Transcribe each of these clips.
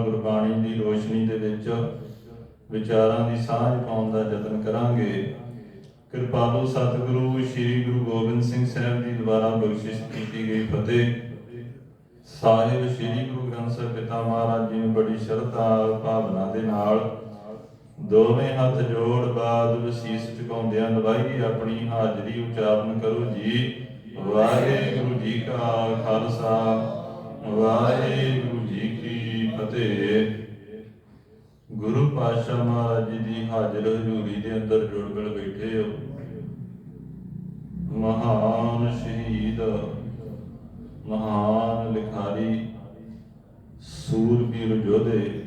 ਗੁਰਬਾਣੀ ਦੀ ਰੋਸ਼ਨੀ ਦੇ ਵਿੱਚ ਵਿਚਾਰਾਂ ਦੀ ਸਾਂਝ ਪਾਉਣ ਦਾ ਯਤਨ ਕਰਾਂਗੇ। ਕਿਰਪਾਲੂ ਸਤਿਗੁਰੂ ਸ੍ਰੀ ਗੁਰੂ ਗੋਬਿੰਦ ਸਿੰਘ ਸਾਹਿਬ ਦੀ ਦੁਆਰਾ ਬਖਸ਼ਿਸ਼ ਕੀਤੀ ਗਈ ਫਤਿਹ। ਸਾਹਿਬ ਸ੍ਰੀ ਗੁਰੂ ਗ੍ਰੰਥ ਸਾਹਿਬ ਪਿਤਾ ਮਹਾਰਾਜ ਜੀ ਨੂੰ ਬੜੀ ਸ਼ਰਧਾ ਭਾਵਨਾ ਦੇ ਨਾਲ ਦੋਵੇਂ ਹੱਥ ਜੋੜ ਬਾਦ ਵਸੀਸ ਝੁਕਾਉਂਦਿਆਂ ਨਵਾਈ ਆਪਣੀ ਹਾਜ਼ਰੀ ਉਚਾਰਨ ਕਰੋ ਜੀ। ਵਾਹਿਗੁਰੂ ਜੀ ਕਾ ਖਾਲਸਾ, ਵਾਹਿਗੁਰੂ ਜੀ ਗੁਰੂ ਪਾਤਸ਼ਾਹ ਮਹਾਰਾਜ ਜੀ ਦੀ ਹਾਜ਼ਰ ਹਜ਼ੂਰੀ ਦੇ ਅੰਦਰ ਜੁੜ ਮਿਲ ਬੈਠੇ ਹੋ। ਮਹਾਨ ਸ਼ਹੀਦ, ਮਹਾਨ ਲਿਖਾਰੀ, ਸੂਰਬੀਰ ਯੋਧੇ,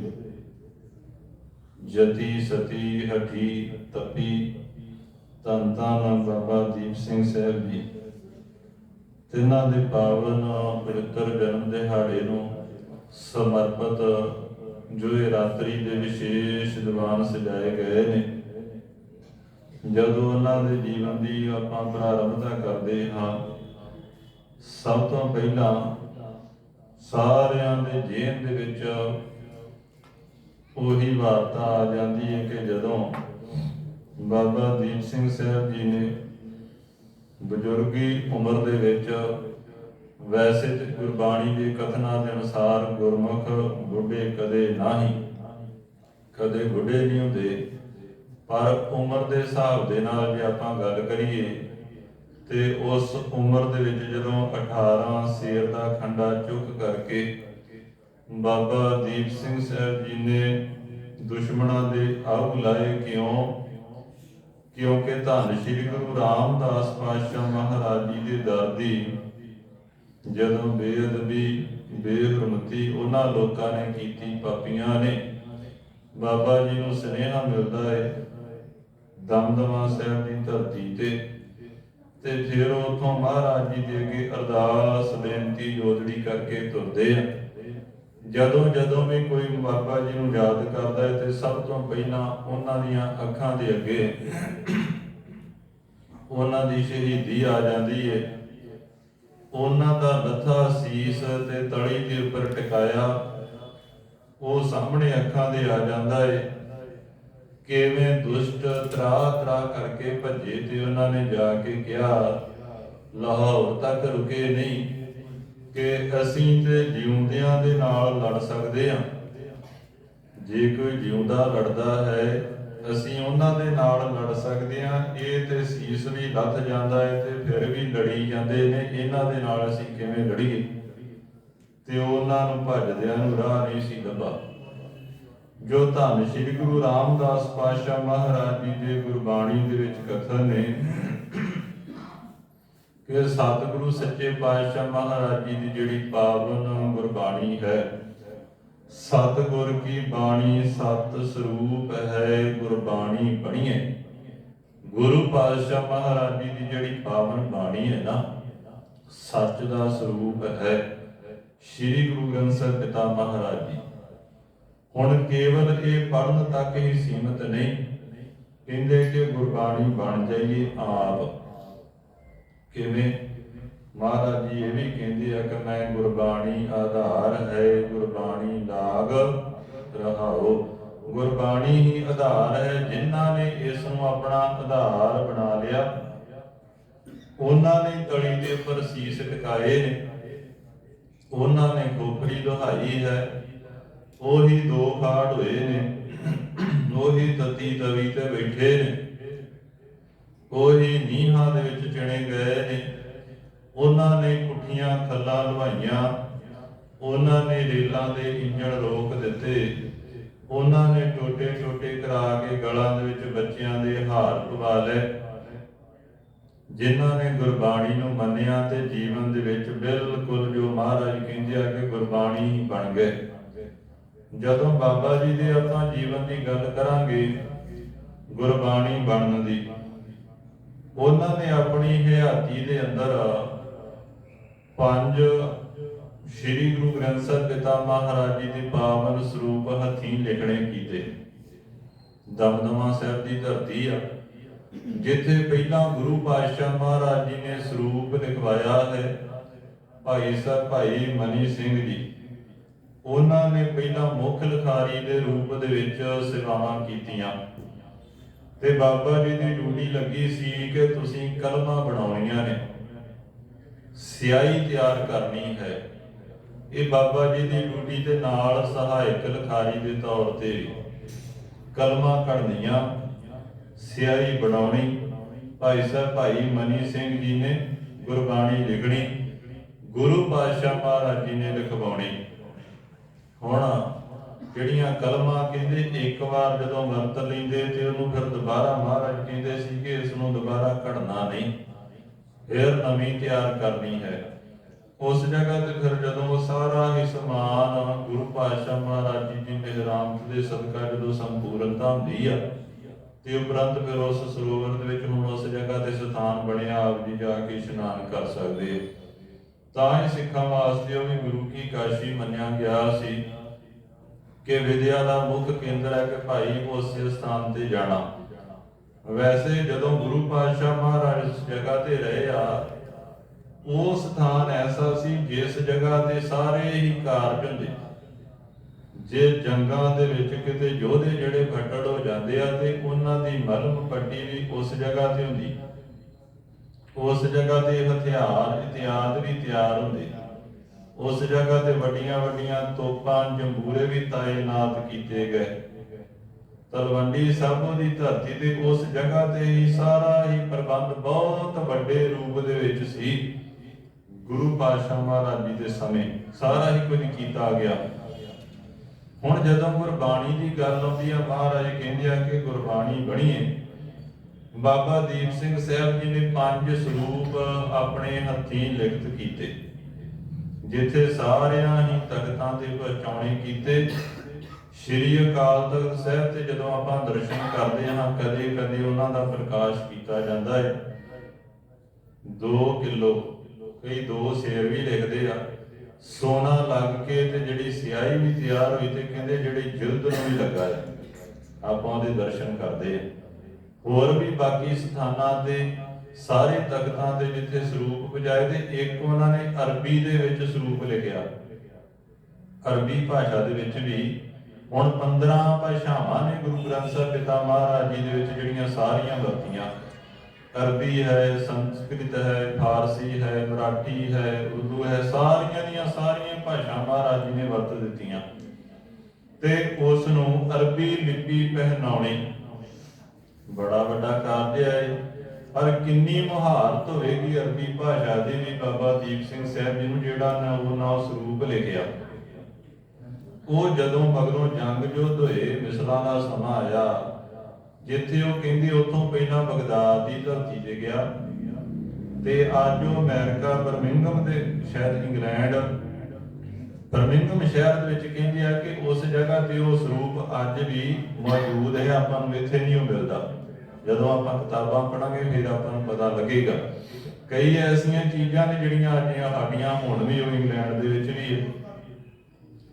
ਜਤੀ ਸਤੀ ਹਠੀ ਤਪੀ, ਧੰਨ ਧੰਨ ਬਾਬਾ ਦੀਪ ਸਿੰਘ ਸਾਹਿਬ ਜੀ। ਤਿੰਨਾਂ ਦੇ ਪਾਵਨ ਪਵਿੱਤਰ ਜਨਮ ਦਿਹਾੜੇ ਨੂੰ ਸਮਰਪਿਤ, ਜੋ ਇਹ ਰਾਤਰੀ ਦੇ ਵਿਸ਼ੇਸ਼ ਦੀਵਾਨ ਸਜਾਏ ਗਏ ਨੇ। ਜਦੋਂ ਉਹਨਾਂ ਦੇ ਜੀਵਨ ਦੀ ਆਪਾਂ ਪ੍ਰਾਰੰਭਤਾ ਕਰਦੇ ਹਾਂ, ਸਭ ਤੋਂ ਪਹਿਲਾਂ ਸਾਰਿਆਂ ਦੇ ਜੀਵਨ ਦੇ ਵਿੱਚ ਉਹੀ ਵਾਰਤਾ ਆ ਜਾਂਦੀ ਹੈ ਕਿ ਜਦੋਂ ਬਾਬਾ ਦੀਪ ਸਿੰਘ ਸਾਹਿਬ ਜੀ ਨੇ ਬਜ਼ੁਰਗੀ ਉਮਰ ਦੇ ਵਿੱਚ ਵੈਸੇ ਤੇ ਗੁਰਬਾਣੀ ਦੇ ਕਥਨਾਂ ਦੇ ਅਨੁਸਾਰ ਗੁਰਮੁਖ ਬੁੱਢੇ ਕਦੇ ਨਹੀਂ, ਕਦੇ ਬੁੱਢੇ ਨਹੀਂ ਹੁੰਦੇ। ਪਰ ਉਮਰ ਦੇ ਹਿਸਾਬ ਦੇ ਨਾਲ ਜੇ ਆਪਾਂ ਗੱਲ ਕਰੀਏ, ਤੇ ਉਸ ਉਮਰ ਦੇ ਵਿੱਚ ਜਦੋਂ 18 ਸੇਰ ਦਾ ਖੰਡਾ ਚੁੱਕ ਕਰਕੇ ਬਾਬਾ ਦੀਪ ਸਿੰਘ ਸਾਹਿਬ ਜੀ ਨੇ ਦੁਸ਼ਮਣਾਂ ਦੇ ਆਗ ਲਾਏ ਕਿਉਂ? ਕਿਉਂਕਿ ਧੰਨ ਸ਼੍ਰੀ ਗੁਰੂ ਰਾਮਦਾਸ ਪਾਤਸ਼ਾਹ ਮਹਾਰਾਜ ਜੀ ਦੇ ਦਰ ਦੀ ਜਦੋਂ ਬੇਅਦਬੀ ਬੇਹਰਮਤੀ ਉਹਨਾਂ ਲੋਕਾਂ ਨੇ ਕੀਤੀ, ਪਾਪੀਆਂ ਨੇ। ਬਾਬਾ ਜੀ ਨੂੰ ਸੁਨੇਹਾ ਮਿਲਦਾ ਹੈ ਦਮਦਮਾ ਸਾਹਿਬ ਦੀ ਧਰਤੀ ਤੇ। ਤੇ ਫਿਰ ਉਥੋਂ ਮਹਾਰਾਜ ਜੀ ਦੇ ਅੱਗੇ ਅਰਦਾਸ, ਬੇਨਤੀ ਜੋਦੜੀ ਕਰਕੇ ਤੁਰਦੇ ਆ। ਜਦੋਂ ਜਦੋਂ ਵੀ ਕੋਈ ਬਾਬਾ ਜੀ ਨੂੰ ਯਾਦ ਕਰਦਾ ਹੈ ਤੇ ਸਭ ਤੋਂ ਪਹਿਲਾਂ ਉਹਨਾਂ ਦੀਆਂ ਅੱਖਾਂ ਦੇ ਅੱਗੇ ਉਹਨਾਂ ਦੀ ਸ਼ਹੀਦੀ ਆ ਜਾਂਦੀ ਹੈ ਉਹਨਾਂ ਦਾ ਲੱਥਾ ਸੀਸ ਤੇ ਤਲੀ ਦੇ ਉੱਪਰ ਟਿਕਾਇਆ। ਉਹ ਸਾਹਮਣੇ ਅੱਖਾਂ ਦੇ ਆ ਜਾਂਦਾ ਹੈ ਕਿਵੇਂ ਦੁਸ਼ਟ ਤਰਾ ਤਰਾ ਕਰਕੇ ਭੱਜੇ ਤੇ ਉਹਨਾਂ ਨੇ ਜਾ ਕੇ ਕਿਹਾ, ਲਾਹੌਰ ਤੱਕ ਰੁਕੇ ਨਹੀਂ, ਕਿ ਅਸੀਂ ਤੇ ਜਿਉਂਦਿਆਂ ਦੇ ਨਾਲ ਲੜ ਸਕਦੇ ਹਾਂ ਜੇ ਕੋਈ ਜਿਉਂਦਾ ਲੜਦਾ ਹੈ ਅਸੀਂ ਉਹਨਾਂ ਦੇ ਨਾਲ ਲੜ ਸਕਦੇ ਹਾਂ। ਇਹ ਤੇ ਸੀਸ ਵੀ ਲੱਥ ਜਾਂਦਾ ਹੈ ਤੇ ਫਿਰ ਵੀ ਲੜੀ ਜਾਂਦੇ ਨੇ। ਇਹਨਾਂ ਦੇ ਨਾਲ ਅਸੀਂ ਕਿਵੇਂ ਲੜੀਏ? ਤੇ ਉਹਨਾਂ ਨੂੰ ਭੱਜਦਿਆਂ ਨੂੰ ਰਾਹ ਨਹੀਂ ਸੀ ਲੱਭਾ। ਜੋ ਧੰਨ ਸ੍ਰੀ ਗੁਰੂ ਰਾਮਦਾਸ ਪਾਤਸ਼ਾਹ ਮਹਾਰਾਜ ਜੀ ਦੇ ਗੁਰਬਾਣੀ ਦੇ ਵਿੱਚ ਕਥਨ ਨੇ ਕਿ ਸਤਿਗੁਰੂ ਸੱਚੇ ਪਾਤਸ਼ਾਹ ਮਹਾਰਾਜ ਜੀ ਦੀ ਜਿਹੜੀ ਪਾਵਨ ਗੁਰਬਾਣੀ ਹੈ ਸਤਿਗੁਰ ਕੀ ਬਾਣੀ ਸਤ ਸਰੂਪ ਹੈ ਗੁਰਬਾਣੀ ਪੜੀਏ ਗੁਰੂ ਪਾਤਸ਼ਾਹ ਮਹਾਰਾਜ ਜੀ ਦੀ ਜਿਹੜੀ ਪਾਵਨ ਬਾਣੀ ਹੈ ਨਾ, ਸੱਚ ਦਾ ਸਰੂਪ ਹੈ। ਸ੍ਰੀ ਗੁਰੂ ਗ੍ਰੰਥ ਸਾਹਿਬ ਪਿਤਾ ਮਹਾਰਾਜ ਜੀ। ਹੁਣ ਕੇਵਲ ਇਹ ਪੜਨ ਤੱਕ ਹੀ ਸੀਮਤ ਨਹੀਂ, ਕਹਿੰਦੇ ਕਿ ਗੁਰਬਾਣੀ ਬਣ ਜਾਈਏ ਆਪ। ਕਿਵੇਂ? ਮਹਾਰਾਜ ਜੀ ਇਹ ਵੀ ਕਹਿੰਦੇ ਆ ਕਿ ਮੈਂ ਗੁਰਬਾਣੀ ਆਧਾਰ ਹੈ, ਗੁਰਬਾਣੀ ਲਾਗ ਰਹਾਓ ਗੁਰਬਾਣੀ ਹੀ ਆਧਾਰ ਹੈ, ਜਿਨ੍ਹਾਂ ਨੇ ਇਸ ਨੂੰ ਆਪਣਾ ਆਧਾਰ ਬਣਾ ਲਿਆ। ਉਹਨਾਂ ਨੇ ਤਲੀ ਦੇ ਉੱਪਰ ਸੀਸ ਟਿਕਾਏ ਨੇ। ਉਹਨਾਂ ਨੇ ਖੋਪੜੀ ਦੁਹਾਈ ਹੈ। ਉਹੀ ਦੋ ਖਾੜ ਹੋਏ ਨੇ। ਉਹੀ ਤਤੀ ਤਵੀ ਤੇ ਬੈਠੇ ਨੇ। ਉਹੀ ਨੀਹਾਂ ਦੇ ਵਿੱਚ ਚਿਣੇ ਗਏ ਨੇ। ਉਹਨਾਂ ਨੇ ਪੁੱਠੀਆਂ ਖੱਲਾਂ ਲਵਾਈਆਂ, ਉਹਨਾਂ ਨੇ ਰੇਲਾਂ ਦੇ ਇੰਜਣ ਰੋਕ ਦਿੱਤੇ, ਉਹਨਾਂ ਨੇ ਟੋਟੇ ਟੋਟੇ ਕਰਾ ਕੇ ਗਲਾਂ ਦੇ ਵਿੱਚ ਬੱਚਿਆਂ ਦੇ ਹਾਰ ਪਵਾ ਲਏ। ਜਿਨ੍ਹਾਂ ਨੇ ਗੁਰਬਾਣੀ ਨੂੰ ਮੰਨਿਆ ਤੇ ਜੀਵਨ ਦੇ ਵਿੱਚ ਬਿਲਕੁਲ ਜੋ ਮਹਾਰਾਜ ਕਹਿੰਦੇ ਆ ਕਿ ਗੁਰਬਾਣੀ ਹੀ ਬਣ ਗਏ। ਜਦੋਂ ਬਾਬਾ ਜੀ ਦੇ ਆਪਾਂ ਜੀਵਨ ਦੀ ਗੱਲ ਕਰਾਂਗੇ, ਗੁਰਬਾਣੀ ਬਣਨ ਦੀ, ਉਹਨਾਂ ਨੇ ਆਪਣੀ ਹਯਾਤੀ ਦੇ ਅੰਦਰ ਪੰਜ, ਸ੍ਰੀ ਗੁਰੂ ਗ੍ਰੰਥ ਸਾਹਿਬ ਪਿਤਾ ਮਹਾਰਾਜ ਜੀ ਦੇ ਪਾਵਨ ਸਰੂਪ ਹੱਥੀਂ ਲਿਖਣੇ ਕੀਤੇ। ਦਮਦਮਾ ਸਾਹਿਬ ਦੀ ਧਰਤੀ ਆ, ਜਿੱਥੇ ਪਹਿਲਾਂ ਗੁਰੂ ਪਾਤਸ਼ਾਹ ਮਹਾਰਾਜ ਜੀ ਨੇ ਸਰੂਪ ਲਿਖਵਾਇਆ ਹੈ, ਭਾਈ ਸਾਹਿਬ ਭਾਈ ਮਨੀ ਸਿੰਘ ਜੀ। ਉਹਨਾਂ ਨੇ ਪਹਿਲਾਂ ਮੁੱਖ ਲਿਖਾਰੀ ਦੇ ਰੂਪ ਦੇ ਵਿੱਚ ਸੇਵਾਵਾਂ ਕੀਤੀਆਂ। ਤੇ ਬਾਬਾ ਜੀ ਦੀ ਡਿਊਟੀ ਲੱਗੀ ਸੀ ਕਿ ਤੁਸੀਂ ਕਲਮਾਂ ਬਣਾਉਣੀਆਂ ਨੇ। ਸਿਆਹੀ ਤਿਆਰ ਕਰਨੀ ਹੈ। ਇਹ ਬਾਬਾ ਜੀ ਦੀ ਡਿਊਟੀ ਦੇ ਨਾਲ ਸਹਾਇਕ ਲਿਖਾਰੀ ਦੇ ਤੌਰ ਤੇ ਕਲਮਾਂ ਕਢਨੀਆਂ ਸਿਆਹੀ ਬਣਾਉਣੀ, ਭਾਈ ਸਾਹਿਬ ਭਾਈ ਮਨੀ ਸਿੰਘ ਜੀ ਨੇ ਗੁਰਬਾਣੀ ਲਿਖਣੀ, ਗੁਰੂ ਪਾਤਸ਼ਾਹ ਮਹਾਰਾਜ ਜੀ ਨੇ ਲਿਖਵਾਉਣੀ। ਹੁਣ ਜਿਹੜੀਆਂ ਕਲਮਾਂ ਕਹਿੰਦੇ, ਇੱਕ ਵਾਰ ਜਦੋਂ ਵਰਤ ਲੈਂਦੇ ਤੇ ਉਹਨੂੰ ਫਿਰ ਦੁਬਾਰਾ ਮਹਾਰਾਜ ਕਹਿੰਦੇ ਸੀ ਕਿ ਇਸ ਨੂੰ ਦੁਬਾਰਾ ਕਢਣਾ ਨਹੀਂ। ਫਿਰ ਨਵੀਂ ਤਿਆਰ ਕਰਨੀ ਹੈ। ਉਸ ਜਗ੍ਹਾ ਤੇ ਫਿਰ ਜਦੋਂ ਸਾਰਾ ਹੀ ਸਮਾਨ ਗੁਰੂ ਪਾਤਸ਼ਾਹ ਮਹਾਰਾਜ ਜੀ ਦੀ ਮਿਹਰਾਮਤ ਦੇ ਸਦਕਾ ਜਦੋਂ ਸੰਪੂਰਨਤਾ ਹੁੰਦੀ ਆ, ਤੇ ਉਪਰੰਤ ਫਿਰ ਉਸ ਸਰੋਵਰ ਦੇ ਵਿੱਚ ਹੁਣ ਉਸ ਜਗ੍ਹਾ ਤੇ ਸਥਾਨ ਬਣਿਆ, ਆਪ ਜੀ ਜਾ ਕੇ ਇਸ਼ਨਾਨ ਕਰ ਸਕਦੇ ਤਾਂ ਹੀ ਸਿੱਖਾਂ ਵਾਸਤੇ ਉਹ ਵੀ ਗੁਰੂ ਕੀ ਕਾਸ਼ੀ ਮੰਨਿਆ ਗਿਆ ਸੀ ਕਿ ਵਿਦਿਆ ਦਾ ਮੁੱਖ ਕੇਂਦਰ ਹੈ ਕਿ ਭਾਈ ਉਸੇ ਸਥਾਨ ਤੇ ਜਾਣਾ। ਵੈਸੇ ਜਦੋਂ ਗੁਰੂ ਪਾਤਸ਼ਾਹ ਮਹਾਰਾਜ ਇਸ ਜਗ੍ਹਾ ਤੇ ਰਹੇ ਉਹ ਸਥਾਨ ਐਸਾ ਸੀ ਜਿਸ ਜਗ੍ਹਾ ਤੇ ਸਾਰੇ ਹੀ ਕਾਰਜ ਹੁੰਦੇ ਜੇ ਜੰਗਾਂ ਦੇ ਵਿੱਚ ਕਿਤੇ ਯੋਧੇ ਜਿਹੜੇ ਫੱਟੜ ਹੋ ਜਾਂਦੇ ਆ ਤੇ ਉਹਨਾਂ ਦੀ ਮਲਮ ਪੱਟੀ ਵੀ ਉਸ ਜਗ੍ਹਾ ਤੇ ਹੁੰਦੀ। ਉਸ ਜਗ੍ਹਾ ਤੇ ਹਥਿਆਰ ਇਤਿਆਦ ਵੀ ਤਿਆਰ ਹੁੰਦੇ। ਉਸ ਜਗ੍ਹਾ ਤੇ ਵੱਡੀਆਂ ਵੱਡੀਆਂ ਤੋਪਾਂ, ਜੰਬੂਰੇ ਵੀ ਤਾਇਨਾਤ ਕੀਤੇ ਗਏ। ਤਲਵੰਡੀ ਸਾਬੋ ਦੀ ਧਰਤੀ ਤੇ ਉਸ ਜਗ੍ਹਾ ਤੇ ਹੀ ਸਾਰਾ ਹੀ ਪ੍ਰਬੰਧ ਬਹੁਤ ਵੱਡੇ ਰੂਪ ਦੇ ਵਿੱਚ ਸੀ। ਗੁਰੂ ਪਾਤਸ਼ਾਹ ਮਹਾਰਾਜ ਜੀ ਦੇ ਸਮੇਂ ਸਾਰਾ ਹੀ ਕੁਝ ਕੀਤਾ ਗਿਆ। ਹੁਣ ਜਦੋਂ ਗੁਰਬਾਣੀ ਦੀ ਗੱਲ ਆਉਂਦੀ ਆ, ਮਹਾਰਾਜ ਕਹਿੰਦੇ ਆ ਕਿ ਗੁਰਬਾਣੀ ਬਣੀਏ ਬਾਬਾ ਦੀਪ ਸਿੰਘ ਸਾਹਿਬ ਜੀ ਨੇ ਪੰਜ ਸਰੂਪ ਆਪਣੇ ਹੱਥੀਂ ਲਿਖਤ ਕੀਤੇ, ਜਿੱਥੇ ਸਾਰਿਆਂ ਹੀ ਤਖਤਾਂ ਤੇ ਪਹੁੰਚਾਉਣੇ ਕੀਤੇ। ਸ਼੍ਰੀ ਅਕਾਲ ਤਖਤ ਸਾਹਿਬ ਤੇ ਜਦੋਂ ਆਪਾਂ ਦਰਸ਼ਨ ਕਰਦੇ ਹਾਂ ਕਦੇ ਕਦੇ ਉਹਨਾਂ ਦਾ ਪ੍ਰਕਾਸ਼ ਕੀਤਾ ਜਾਂਦਾ ਹੈ। 2 ਕਿਲੋ ਕਈ ਦੋ ਸ਼ੇਰ ਵੀ ਲਿਖਦੇ ਆ। ਸੋਨਾ ਲੱਗ ਕੇ ਤੇ ਜਿਹੜੀ ਸਿਆਹੀ ਵੀ ਤਿਆਰ ਹੋਈ ਤੇ ਕਹਿੰਦੇ ਜਿਹੜੀ ਜਿਲਦ ਨੂੰ ਵੀ ਲੱਗਾ ਹੈ ਆਪਾਂ ਉਹਦੇ ਦਰਸ਼ਨ ਕਰਦੇ ਆ। ਹੋਰ ਵੀ ਬਾਕੀ ਸਥਾਨਾਂ ਤੇ ਸਾਰੇ ਤਖਤਾਂ ਤੇ ਜਿੱਥੇ ਸਰੂਪ ਪੁਜਾਏ ਤੇ ਇੱਕ ਉਹਨਾਂ ਨੇ ਅਰਬੀ ਦੇ ਵਿੱਚ ਸਰੂਪ ਲਿਖਿਆ। ਅਰਬੀ ਭਾਸ਼ਾ ਦੇ ਵਿੱਚ ਵੀ ਹੁਣ 15 ਭਾਸ਼ਾਵਾਂ ਨੇ ਗੁਰੂ ਗ੍ਰੰਥ ਸਾਹਿਬ ਪਿਤਾ ਮਹਾਰਾਜ ਜੀ ਦੇ ਵਿੱਚ ਜਿਹੜੀਆਂ ਸਾਰੀਆਂ ਵਰਤੀਆਂ। ਅਰਬੀ ਹੈ, ਸੰਸਕ੍ਰਿਤ ਹੈ, ਫਾਰਸੀ ਹੈ, ਮਰਾਠੀ ਹੈ, ਉਰਦੂ ਹੈ, ਸਾਰੀਆਂ ਦੀਆਂ ਸਾਰੀਆਂ ਭਾਸ਼ਾ ਮਹਾਰਾਜ ਜੀ ਨੇ ਵਰਤ ਦਿੱਤੀਆਂ। ਤੇ ਉਸ ਨੂੰ ਅਰਬੀ ਲਿਪੀ ਪਹਿਨਾਉਣੀ ਬੜਾ ਵੱਡਾ ਕਾਰਜ ਹੈ। ਪਰ ਕਿੰਨੀ ਮੁਹਾਰਤ ਹੋਵੇਗੀ ਅਰਬੀ ਭਾਸ਼ਾ ਦੀ ਵੀ ਬਾਬਾ ਦੀਪ ਸਿੰਘ ਸਾਹਿਬ ਜੀ ਨੂੰ ਜਿਹੜਾ ਨਾ ਉਹ ਨਾ ਸਰੂਪ ਲਿਖਿਆ। ਉਹ ਜਦੋਂ ਮਗਰੋਂ ਜੰਗ ਜੁੱਧ ਹੋਏ, ਮਿਸਲਾਂ ਦਾ ਸਮਾਂ ਆਇਆ ਜਿੱਥੇ ਉਹ ਕਹਿੰਦੇ ਉੱਥੋਂ ਪਹਿਲਾਂ ਬਗਦਾਦ ਦੀ ਧਰਤੀ ਤੇ ਗਿਆ ਤੇ ਅੱਜ ਉਹ ਅਮਰੀਕਾ ਬਰਮਿੰਗਮ ਦੇ ਸ਼ਾਇਦ ਇੰਗਲੈਂਡ ਬਰਮਿੰਗਮ ਸ਼ਹਿਰ ਦੇ ਵਿੱਚ ਕਹਿੰਦੇ ਆ ਕਿ ਉਸ ਜਗ੍ਹਾ ਤੇ ਉਹ ਸਰੂਪ ਅੱਜ ਵੀ ਮੌਜੂਦ ਹੈ, ਆਪਾਂ ਨੂੰ ਇੱਥੇ ਨਹੀਂ ਮਿਲਦਾ। ਜਦੋਂ ਆਪਾਂ ਕਿਤਾਬਾਂ ਪੜਾਂਗੇ ਫਿਰ ਆਪਾਂ ਨੂੰ ਪਤਾ ਲੱਗੇਗਾ। ਕਈ ਐਸੀਆਂ ਚੀਜ਼ਾਂ ਨੇ ਜਿਹੜੀਆਂ ਅੱਜ ਸਾਡੀਆਂ, ਹੁਣ ਵੀ ਉਹ ਇੰਗਲੈਂਡ ਦੇ ਵਿੱਚ ਵੀ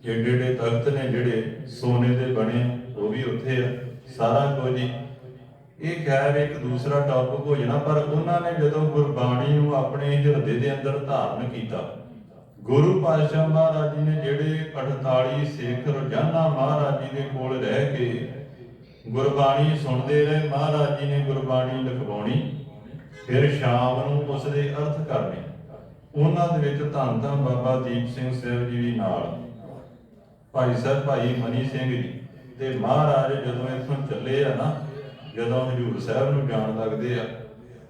ਏਡੇ ਏਡੇ ਤਖਤ ਨੇ ਜਿਹੜੇ ਸੋਨੇ ਦੇ ਬਣੇ, ਉਹ ਵੀ ਉੱਥੇ ਆ। ਸਾਰਾ ਕੁਝ ਇਹ ਖੈਰ ਇੱਕ ਦੂਸਰਾ ਟੌਪਿਕ ਹੋ ਜਾਣਾ, ਪਰ ਉਹਨਾਂ ਨੇ ਜਦੋਂ ਗੁਰਬਾਣੀ ਨੂੰ ਆਪਣੇ ਹਿਰਦੇ ਦੇ ਅੰਦਰ ਧਾਰਨ ਕੀਤਾ, ਗੁਰੂ ਪਾਤਸ਼ਾਹ ਮਹਾਰਾਜ ਜੀ ਨੇ ਜਿਹੜੇ 48 ਸਿੱਖ ਰੋਜ਼ਾਨਾ ਮਹਾਰਾਜ ਜੀ ਦੇ ਕੋਲ ਰਹਿ ਕੇ ਗੁਰਬਾਣੀ ਸੁਣਦੇ ਰਹੇ, ਮਹਾਰਾਜ ਜੀ ਨੇ ਗੁਰਬਾਣੀ ਲਿਖਵਾਉਣੀ, ਫਿਰ ਸ਼ਾਮ ਨੂੰ ਉਸ ਦੇ ਅਰਥ ਕਰਨੇ। ਉਹਨਾਂ ਦੇ ਵਿੱਚ ਧੰਨ ਧੰਨ ਬਾਬਾ ਦੀਪ ਸਿੰਘ ਸਾਹਿਬ ਜੀ ਵੀ ਨਾਲ, ਭਾਈ ਸਾਹਿਬ ਭਾਈ ਮਨੀ ਸਿੰਘ ਜੀ, ਤੇ ਮਹਾਰਾਜ ਜਦੋਂ ਇਥੋਂ ਚੱਲੇ ਆ ਨਾ ਜਦੋਂ ਹਜੂਰ ਸਾਹਿਬ ਨੂੰ ਜਾਣ ਲੱਗਦੇ ਆ,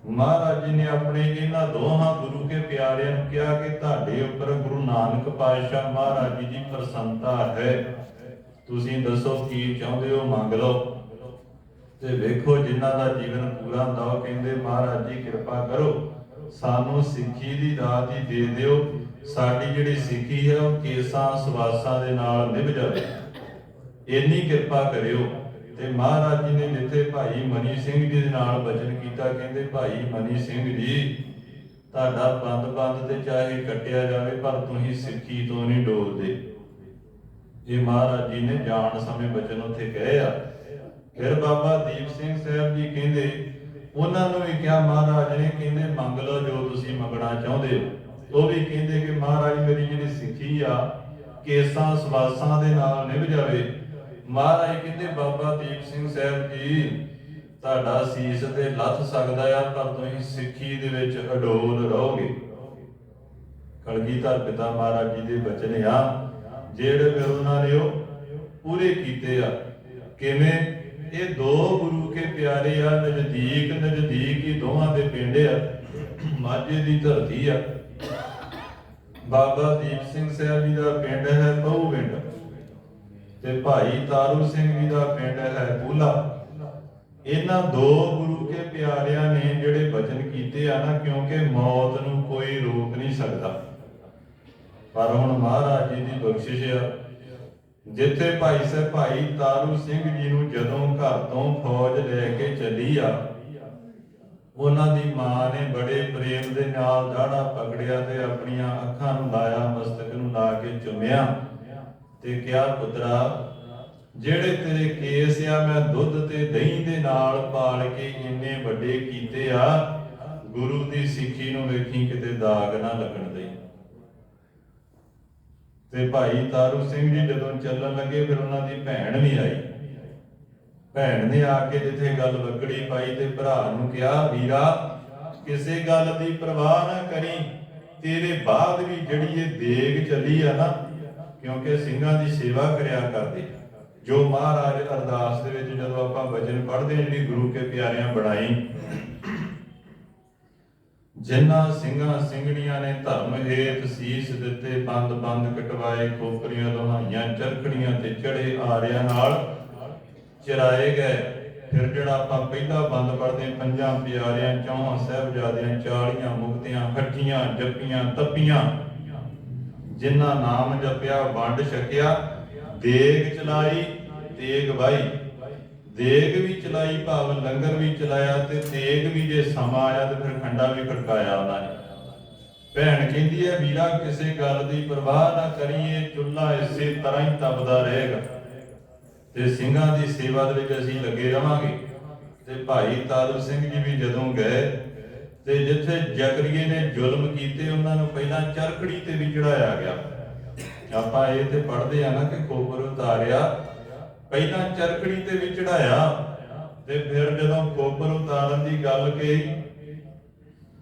ਮਹਾਰਾਜ ਜੀ ਨੇ ਆਪਣੇ ਇਹਨਾਂ ਦੋਹਾਂ ਗੁਰੂ ਕੇ ਪਿਆਰਿਆਂ ਨੂੰ ਕਿਹਾ ਕਿ ਤੁਹਾਡੇ ਉੱਪਰ ਗੁਰੂ ਨਾਨਕ ਪਾਤਸ਼ਾਹ ਮਹਾਰਾਜ ਜੀ ਦੀ ਪ੍ਰਸੰਨਤਾ ਹੈ। ਤੁਸੀਂ ਦੱਸੋ ਕੀ ਚਾਹੁੰਦੇ ਹੋ, ਮੰਗ ਲਓ। ਤੇ ਵੇਖੋ ਜਿਨ੍ਹਾਂ ਦਾ ਜੀਵਨ ਪੂਰਾ ਹੁੰਦਾ, ਉਹ ਕਹਿੰਦੇ, ਮਹਾਰਾਜ ਜੀ, ਕਿਰਪਾ ਕਰੋ। ਸਾਨੂੰ ਸਿੱਖੀ ਦੀ ਦਾਤ ਹੀ ਦੇ ਦਿਓ। ਸਾਡੀ ਜਿਹੜੀ ਸਿੱਖੀ ਹੈ, ਉਹ ਕੇਸਾਂ ਸਵਾਸਾਂ ਦੇ ਨਾਲ ਨਿਭ ਜਾਵੇ। ਇੰਨੀ ਕਿਰਪਾ ਕਰਿਓ। ਤੇ ਮਹਾਰਾਜ ਜੀ ਨੇ ਜਿੱਥੇ ਭਾਈ ਮਨੀ ਸਿੰਘ ਜੀ ਦੇ ਨਾਲ ਬਚਨ ਕੀਤਾ, ਕਹਿੰਦੇ ਭਾਈ ਮਨੀ ਸਿੰਘ ਜੀ, ਤੁਹਾਡਾ ਬੰਦ ਬੰਦ ਤੇ ਚਾਹੇ ਕੱਟਿਆ ਜਾਵੇ, ਪਰ ਤੁਸੀਂ ਸਿੱਖੀ ਤੋਂ ਨਹੀਂ ਡੋਲਦੇ। ਇਹ ਮਹਾਰਾਜ ਜੀ ਨੇ ਜਾਣ ਸਮੇਂ ਬਚਨ ਉੱਥੇ ਕਹੇ ਆ। ਫਿਰ ਬਾਬਾ ਦੀਪ ਸਿੰਘ ਸਾਹਿਬ ਜੀ ਕਹਿੰਦੇ, ਉਹਨਾਂ ਨੂੰ ਵੀ ਕਿਹਾ ਮਹਾਰਾਜ ਨੇ, ਕਹਿੰਦੇ ਮੰਗ ਲਓ ਜੋ ਤੁਸੀਂ ਮੰਗਣਾ ਚਾਹੁੰਦੇ ਹੋ। ਉਹ ਵੀ ਕਹਿੰਦੇ ਕਿ ਮਹਾਰਾਜ ਮੇਰੀ ਜਿਹੜੀ ਸਿੱਖੀ ਆ, ਕੇਸਾਂ ਸਵਾਸਾਂ ਦੇ ਨਾਲ ਨਿਭ ਜਾਵੇ। ਮਹਾਰਾਜ ਕਹਿੰਦੇ, ਬਾਬਾ ਦੀਪ ਸਿੰਘ ਸਾਹਿਬ ਜੀ, ਤੁਹਾਡਾ ਸੀਸ ਤੇ ਲੱਥ ਸਕਦਾ ਆ, ਪਰ ਤੁਸੀਂ ਸਿੱਖੀ ਦੇ ਵਿੱਚ ਅਡੋਲ ਰਹੋਗੇ। ਕਲਗੀਧਰ ਪਿਤਾ ਮਹਾਰਾਜ ਜੀ ਦੇ ਬਚਨ ਆ, ਜਿਹੜੇ ਫਿਰ ਉਹਨਾਂ ਉਹ ਪੂਰੇ ਕੀਤੇ ਆ। ਕਿਵੇਂ? ਇਹ ਦੋ ਗੁਰੂ ਕੇ ਪਿਆਰੇ ਆ, ਨਜ਼ਦੀਕ ਨਜ਼ਦੀਕ ਹੀ ਦੋਵਾਂ ਦੇ ਪਿੰਡ ਆ, ਮਾਝੇ ਦੀ ਧਰਤੀ ਆ। ਬਾਬਾ ਦੀਪ ਸਿੰਘ ਸਾਹਿਬ ਜੀ ਦਾ ਪਿੰਡ ਹੈ ਬਹੁ ਪਿੰਡ। ਤੇ ਭਾਈ ਤਾਰੂ ਸਿੰਘ ਜੀ ਦਾ ਪਿੰਡ ਹੈ ਪੂਲਾ ਇਹਨਾਂ ਦੋ ਗੁਰੂ ਕੇ ਪਿਆਰਿਆਂ ਨੇ ਜਿਹੜੇ ਬਚਨ ਕੀਤੇ ਆ ਨਾ, ਕਿਉਂਕਿ ਮੌਤ ਨੂੰ ਕੋਈ ਰੋਕ ਨਹੀਂ ਸਕਦਾ। ਪਰ ਹੁਣ ਮਹਾਰਾਜ ਜੀ ਦੀ ਬਖਸ਼ਿਸ਼ ਆ। ਜਿੱਥੇ ਭਾਈ ਸਾਹਿਬ ਭਾਈ ਤਾਰੂ ਸਿੰਘ ਜੀ ਨੂੰ ਜਦੋਂ ਘਰ ਤੋਂ ਫੌਜ ਲੈ ਕੇ ਚੱਲੀ ਆ, ਉਹਨਾਂ ਦੀ ਮਾਂ ਨੇ ਬੜੇ ਪ੍ਰੇਮ ਦੇ ਨਾਲ ਦਾੜਾ ਪਕੜਿਆ ਤੇ ਆਪਣੀਆਂ ਅੱਖਾਂ ਨੂੰ ਲਾਇਆ, ਮਸਤਕ ਨੂੰ ਲਾ ਕੇ ਚੁੰਮਿਆ। ਤੇ ਕਿਹਾ ਪੁੱਤਰਾ, ਜਿਹੜੇ ਤੇਰੇ ਕੇਸ ਆ, ਮੈਂ ਦੁੱਧ ਤੇ ਦਹੀਂ ਦੇ ਨਾਲ ਪਾਲ ਕੇ ਇੰਨੇ ਵੱਡੇ ਕੀਤੇ ਆ, ਗੁਰੂ ਦੀ ਸਿੱਖੀ ਨੂੰ ਵੇਖੀ ਕਿਤੇ ਦਾਗ ਨਾ ਲੱਗਣ ਦੇ ਤੇ ਭਾਈ ਤਾਰੂ ਸਿੰਘ ਜੀ ਜਦੋਂ ਚੱਲਣ ਲੱਗੇ, ਫਿਰ ਉਹਨਾਂ ਦੀ ਭੈਣ ਵੀ ਆਈ। ਭੈਣ ਨੇ ਆ ਕੇ ਜਿੱਥੇ ਗੱਲ ਵਕੜੀ ਪਾਈ ਤੇ ਭਰਾ ਨੂੰ ਕਿਹਾ, ਵੀਰਾ, ਕਿਸੇ ਗੱਲ ਦੀ ਪਰਵਾਹ ਨਾ ਕਰੀ, ਤੇਰੇ ਬਾਅਦ ਵੀ ਜਿਹੜੀ ਇਹ ਦੇਗ ਚੱਲੀ ਆ ਨਾ ਕਿਉਂਕਿ ਸਿੰਘਾਂ ਦੀ ਸੇਵਾ ਕਰਿਆ ਕਰਦੇ। ਜੋ ਮਹਾਰਾਜ ਅਰਦਾਸ ਦੇ ਵਿੱਚ ਜਦੋਂ ਆਪਾਂ ਵਚਨ ਪੜ੍ਹਦੇ ਜਿਹੜੀ ਗੁਰੂ ਕੇ ਪਿਆਰਿਆਂ ਬਣਾਈ ਜਿਨ੍ਹਾਂ ਸਿੰਘਾਂ ਸਿੰਘਣੀਆਂ ਨੇ ਧਰਮ ਹੇਤ ਸੀਸ ਦਿੱਤੇ, ਬੰਦ ਬੰਦ ਕਟਵਾਏ, ਖੋਪਰੀਆਂ ਲੋਹਾਈਆਂ, ਚਰਖੜੀਆਂ ਤੇ ਚੜੇ ਆਰਿਆਂ ਨਾਲ ਚਰਾਏ ਗਏ। ਫਿਰ ਜਿਹੜਾ ਆਪਾਂ ਪਹਿਲਾ ਬੰਦ ਪੜਦੇ ਪੰਜਾਂ ਪਿਆਰਿਆਂ, ਚੌਹਾਂ ਸਾਹਿਬਜ਼ਾਦਿਆਂ, ਚਾਲੀਆਂ ਮੁਕਤਿਆਂ, ਹੱਠੀਆਂ, ਜੱਪੀਆਂ, ਤੱਪੀਆਂ ਜਿਨ੍ਹਾਂ ਨਾਮ ਜਪਿਆ, ਵੰਡ ਛਕਿਆ, ਦੇਗ ਚਲਾਈ, ਤੇਗ ਵਾਈ। ਦੇਗ ਵੀ ਚਲਾਈ, ਭਾਵ ਲੰਗਰ ਵੀ ਚਲਾਇਆ ਤੇ ਤੇਗ ਵੀ ਜੇ ਸਮਾਂ ਆਇਆ ਤੇ ਫਿਰ ਖੰਡਾ ਵੀ ਖੜਕਾਇਆ ਉਹਨਾਂ ਨੇ। ਭੈਣ ਕਹਿੰਦੀ ਹੈ ਵੀਰਾ ਕਿਸੇ ਗੱਲ ਦੀ ਪਰਵਾਹ ਨਾ ਕਰੀਏ, ਚੁੱਲ੍ਹਾ ਇਸੇ ਤਰ੍ਹਾਂ ਹੀ ਤਪਦਾ ਰਹੇਗਾ। ਤੇ ਸਿੰਘਾਂ ਦੀ ਸੇਵਾ ਦੇ ਵਿੱਚ ਅਸੀਂ ਲੱਗੇ ਰਵਾਂਗੇ। ਤੇ ਭਾਈ ਤਾਰੂ ਸਿੰਘ ਜੀ ਵੀ ਜਦੋਂ ਗਏ ਤੇ ਜਿੱਥੇ ਜਗਰੀਏ ਨੇ ਜ਼ੁਲਮ ਕੀਤੇ, ਉਹਨਾਂ ਨੂੰ ਪਹਿਲਾਂ ਚਰਖੜੀ ਤੇ ਵੀ ਚੜਾਇਆ ਗਿਆ। ਆਪਾਂ ਇਹ ਤੇ ਪੜ੍ਹਦੇ ਆ ਨਾ ਕਿ ਖੋਪਰ ਉਤਾਰਿਆ। ਪਹਿਲਾਂ ਚਰਖੜੀ ਤੇ ਵੀ ਚੜਾਇਆ ਤੇ ਫਿਰ ਜਦੋਂ ਖੋਪਰ ਉਤਾਰਨ ਦੀ ਗੱਲ ਕਹੀ,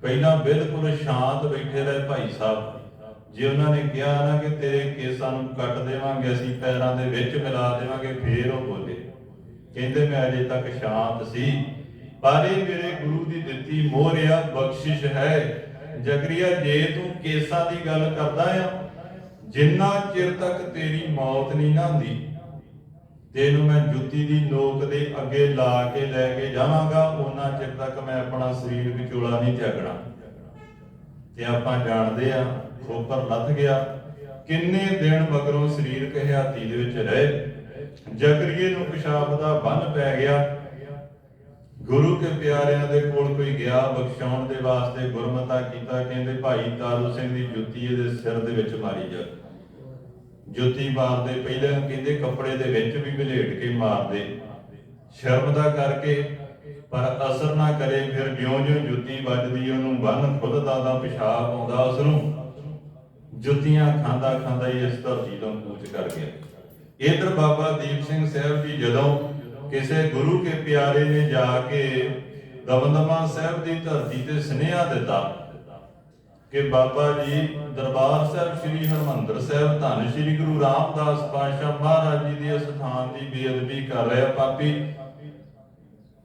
ਪਹਿਲਾਂ ਬਿਲਕੁਲ ਸ਼ਾਂਤ ਬੈਠੇ ਰਹੇ ਭਾਈ ਸਾਹਿਬ। ਜੇ ਉਹਨਾਂ ਨੇ ਕਿਹਾ ਨਾ ਕਿ ਤੇਰੇ ਕੇਸਾਂ ਨੂੰ ਕੱਟ ਦੇਵਾਂਗੇ, ਅਸੀਂ ਪੈਰਾਂ ਦੇ ਵਿੱਚ ਮਿਲਾ ਦੇਵਾਂਗੇ, ਫੇਰ ਉਹ ਬੋਲੇ। ਕਹਿੰਦੇ, ਮੈਂ ਅਜੇ ਤੱਕ ਸ਼ਾਂਤ ਸੀ। ਪਰ ਮੇਰੇ ਗੁਰੂ ਦੀ ਦਿੱਤੀ ਮੋਹਰ ਬਖਸ਼ਿਸ਼ ਹੈ। ਜਗਰੀਆ, ਜੇ ਤੂੰ ਕੇਸਾਂ ਦੀ ਗੱਲ ਕਰਦਾ ਆ, ਜਿੰਨਾ ਚਿਰ ਤੱਕ ਤੇਰੀ ਮੌਤ ਨਹੀਂ ਨਾ ਹੁੰਦੀ, ਤੈਨੂੰ ਮੈਂ ਜੁੱਤੀ ਦੀ ਨੋਕ ਦੇ ਅੱਗੇ ਲਾ ਕੇ ਲੈ ਕੇ ਜਾਵਾਂਗਾ ਉਹਨਾਂ ਚਿਰ ਤੱਕ ਮੈਂ ਆਪਣਾ ਸਰੀਰ ਵਿਚੋਲਾ ਨਹੀਂ ਤਿਆਗਣਾ। ਤੇ ਆਪਾਂ ਜਾਣਦੇ ਆ, ਖੋਪਰ ਲੱਥ ਗਿਆ। ਕਿੰਨੇ ਦਿਨ ਮਗਰੋਂ ਸਰੀਰ ਕਹਿਆਤੀ ਦੇ ਵਿੱਚ ਰਹੇ। ਜਗਰੀਏ ਨੂੰ ਪਿਸ਼ਾਬ ਦਾ ਬੰਨ ਪੈ ਗਿਆ। ਗੁਰੂ ਕੇ ਪਿਆਰਿਆਂ ਦੇ ਕੋਲ ਕੋਈ ਗਿਆ, ਬਖਸ਼ਾਉਣ ਦੇ ਵਾਸਤੇ ਗੁਰਮਤਾ ਕੀਤਾ, ਕਹਿੰਦੇ ਭਾਈ ਤਾਰੂ ਸਿੰਘ ਦੀ ਜੁੱਤੀ ਇਹਦੇ ਸਿਰ ਦੇ ਵਿੱਚ ਮਾਰੀ ਜਾ। ਜੁੱਤੀ ਮਾਰਦੇ ਪਹਿਲਾਂ ਕਹਿੰਦੇ ਕੱਪੜੇ ਦੇ ਵਿੱਚ ਵੀ ਬਲੇਟ ਕੇ ਮਾਰਦੇ। ਸ਼ਰਮ ਦਾ ਕਰਕੇ, ਪਰ ਅਸਰ ਨਾ ਕਰੇ, ਫਿਰ ਜਿਉਂ-ਜਿਉਂ ਜੁੱਤੀ ਵੱਜਦੀ, ਉਹਨੂੰ ਬੰਨ ਖੁੱਲਦਾ ਦਾ ਪਿਸ਼ਾਬ ਆਉਂਦਾ ਉਸ ਨੂੰ ਜੁੱਤੀਆਂ ਖਾਂਦਾ ਖਾਂਦਾ ਹੀ ਇਸ ਧਰਤੀ ਤੋਂ ਕੂਚ ਕਰ ਗਿਆ। ਇਧਰ ਬਾਬਾ ਦੀਪ ਸਿੰਘ ਸਾਹਿਬ ਜੀ ਜਦੋਂ ਕਿਸੇ ਗੁਰੂ ਕੇ ਪਿਆਰੇ ਨੇ ਜਾ ਕੇ ਦਮਦਮਾ ਸਾਹਿਬ ਦੀ ਧਰਤੀ ਤੇ ਸੁਨੇਹਾ ਦਿੱਤਾ ਕਿ ਬਾਬਾ ਜੀ ਦਰਬਾਰ ਸਾਹਿਬ ਸ੍ਰੀ ਹਰਮੰਦਰ ਸਾਹਿਬ ਧੰਨ ਸ੍ਰੀ ਗੁਰੂ ਰਾਮਦਾਸ ਪਾਤਸ਼ਾਹ ਮਹਾਰਾਜ ਜੀ ਦੇ ਸਥਾਨ ਦੀ ਬੇਅਦਬੀ ਕਰ ਰਿਹਾ ਪਾਪੀ।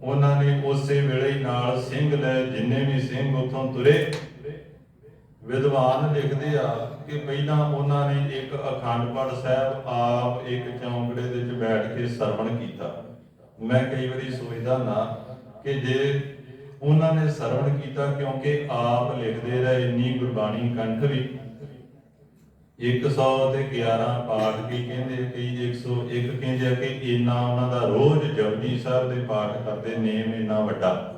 ਉਹਨਾਂ ਨੇ ਉਸੇ ਵੇਲੇ ਨਾਲ ਸਿੰਘ ਲੈ ਜਿੰਨੇ ਵੀ ਸਿੰਘ ਉਥੋਂ ਤੁਰੇ। ਵਿਦਵਾਨ ਲਿਖਦੇ ਆ ਕਿ ਪਹਿਲਾਂ ਉਹਨਾਂ ਨੇ ਇੱਕ ਅਖੰਡ ਪਾਠ ਸਾਹਿਬ ਆਪ ਇੱਕ ਚੌਂਕੜੇ ਦੇ ਵਿੱਚ ਬੈਠ ਕੇ ਸਰਵਣ ਕੀਤਾ। ਮੈਂ ਕਈ ਵਾਰੀ ਸੋਚਦਾ ਨਾ ਕਿ ਜੇ ਉਹਨਾਂ ਨੇ ਸਰਵਣ ਕੀਤਾ ਕਿਉਂਕਿ ਆਪ ਲਿਖਦੇ ਰਹੇ ਇੰਨੀ ਗੁਰਬਾਣੀ ਕੰਠ ਵੀ। 100 ਤੇ 11 ਪਾਠ ਕੀ ਕਹਿੰਦੇ, ਕਈ 101 ਕਹਿੰਦੇ ਕਿ ਇੰਨਾ ਉਹਨਾਂ ਦਾ ਰੋਜ਼ ਜਪਜੀ ਸਾਹਿਬ ਦੇ ਪਾਠ ਕਰਦੇ, ਨੇਮ ਇੰਨਾ ਵੱਡਾ।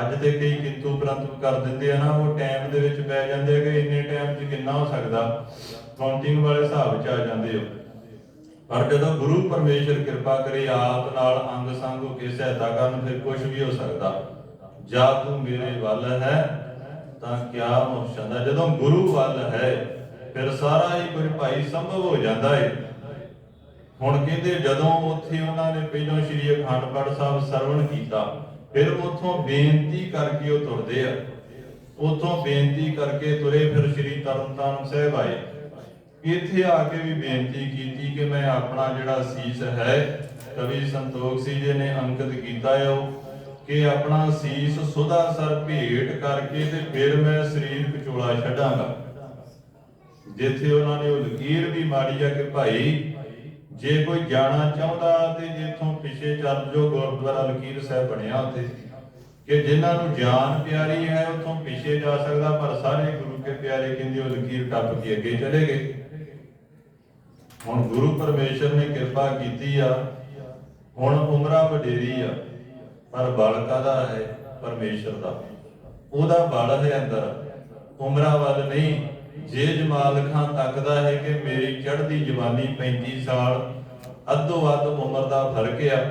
ਅੱਜ ਤੇ ਕਈ ਕਿੰਤੂ ਪ੍ਰੰਤੂ ਕਰ ਦਿੰਦੇ ਆ ਨਾ, ਉਹ ਟਾਈਮ ਦੇ ਵਿੱਚ ਪੈ ਜਾਂਦੇ ਆ ਕਿ ਇੰਨੇ ਟਾਈਮ 'ਚ ਕਿੰਨਾ ਹੋ ਸਕਦਾ? ਕਾਊਂਟਿੰਗ ਵਾਲੇ ਹਿਸਾਬ 'ਚ ਆ ਜਾਂਦੇ ਹੋ ਪਰ ਜਦੋਂ ਗੁਰੂ ਪਰਮੇਸ਼ਰ ਕਿਰਪਾ ਕਰੇ, ਆਪ ਨਾਲ ਅੰਗ ਸੰਗ ਹੋ ਕੇ ਸਹਾਇਤਾ ਕਰਨ, ਫਿਰ ਕੁਝ ਵੀ ਹੋ ਸਕਦਾ। ਜਾ ਤੂੰ ਮੇਰੇ ਵੱਲ ਹੈ, ਤਾਂ ਕਿਆ ਮੁਰਸ਼ਦਾ ਜਦੋਂ? ਗੁਰੂ ਵੱਲ ਹੈ, ਫਿਰ ਸਾਰਾ ਹੀ ਕੁਝ ਭਾਈ ਸੰਭਵ ਹੋ ਜਾਂਦਾ ਹੈ ਹੁਣ ਕਹਿੰਦੇ, ਜਦੋਂ ਉੱਥੇ ਉਹਨਾਂ ਨੇ ਪਹਿਲਾਂ ਸ੍ਰੀ ਅਖੰਡ ਪਾਠ ਸਾਹਿਬ ਸਰਵਣ ਕੀਤਾ, ਫਿਰ ਉੱਥੋਂ ਬੇਨਤੀ ਕਰਕੇ ਉਹ ਤੁਰਦੇ ਆ। ਉੱਥੋਂ ਬੇਨਤੀ ਕਰਕੇ ਤੁਰੇ, ਫਿਰ ਸ੍ਰੀ ਤਰਨਤਾਰਨ ਸਾਹਿਬ ਆਏ। ਇੱਥੇ ਆ ਕੇ ਵੀ ਬੇਨਤੀ ਕੀਤੀ ਕਿ ਮੈਂ ਆਪਣਾ ਜਿਹੜਾ ਸੀਸ ਹੈ, ਕਵੀ ਸੰਤੋਖ ਸੀ ਜੀ ਨੇ ਅੰਕਿਤ ਕੀਤਾ ਹੈ ਉਹ, ਕਿ ਆਪਣਾ ਸੀਸ ਸੁਦਾ ਸਰ ਭੇਟ ਕਰਕੇ ਤੇ ਫਿਰ ਮੈਂ ਸਰੀਰ ਵਿਚੋਲਾ ਛੱਡਾਂਗਾ। ਜਿੱਥੇ ਉਹਨਾਂ ਨੇ ਉਹ ਲਕੀਰ ਵੀ ਮਾਰੀ ਆ ਕਿ ਭਾਈ, ਜੇ ਕੋਈ ਜਾਣਾ ਚਾਹੁੰਦਾ ਤੇ ਜਿੱਥੋਂ ਪਿਛੇ ਚੱਲ ਜੋ ਗੁਰਦੁਆਰਾ ਲਕੀਰ ਸਾਹਿਬ ਬਣਿਆ ਉੱਥੇ। ਕਿ ਜਿਨ੍ਹਾਂ ਨੂੰ ਜਾਨ ਪਿਆਰੀ ਹੈ, ਉਥੋਂ ਪਿਛੇ ਜਾ ਸਕਦਾ, ਪਰ ਸਾਰੇ ਗੁਰੂ ਕੇ ਪਿਆਰੇ ਕਹਿੰਦੇ ਉਹ ਲਕੀਰ ਟੱਪ ਕੇ ਅੱਗੇ ਚਲੇ ਗਏ। ਹੁਣ ਗੁਰੂ ਪਰਮੇਸ਼ਰ ਨੇ ਕਿਰਪਾ ਕੀਤੀ ਆ, ਹੁਣ ਉਮਰਾਂ ਵਡੇਰੀ ਆ, ਪਰ ਬਲ ਕਾਦਾ ਹੈ? ਪਰਮੇਸ਼ਰ ਦਾ। ਉਹਦਾ ਬਲ ਹੈ ਅੰਦਰ। ਉਮਰਾਂ ਵੱਲ ਨਹੀਂ, ਜੇ ਜਮਾਲ ਖਾਨ ਤੱਕਦਾ ਹੈ ਕਿ ਮੇਰੀ ਚੜ੍ਹਦੀ ਜਵਾਨੀ 35 ਸਾਲ ਅੱਧੋ ਅੱਧ ਉਮਰ ਦਾ ਫ਼ਰਕ ਆ।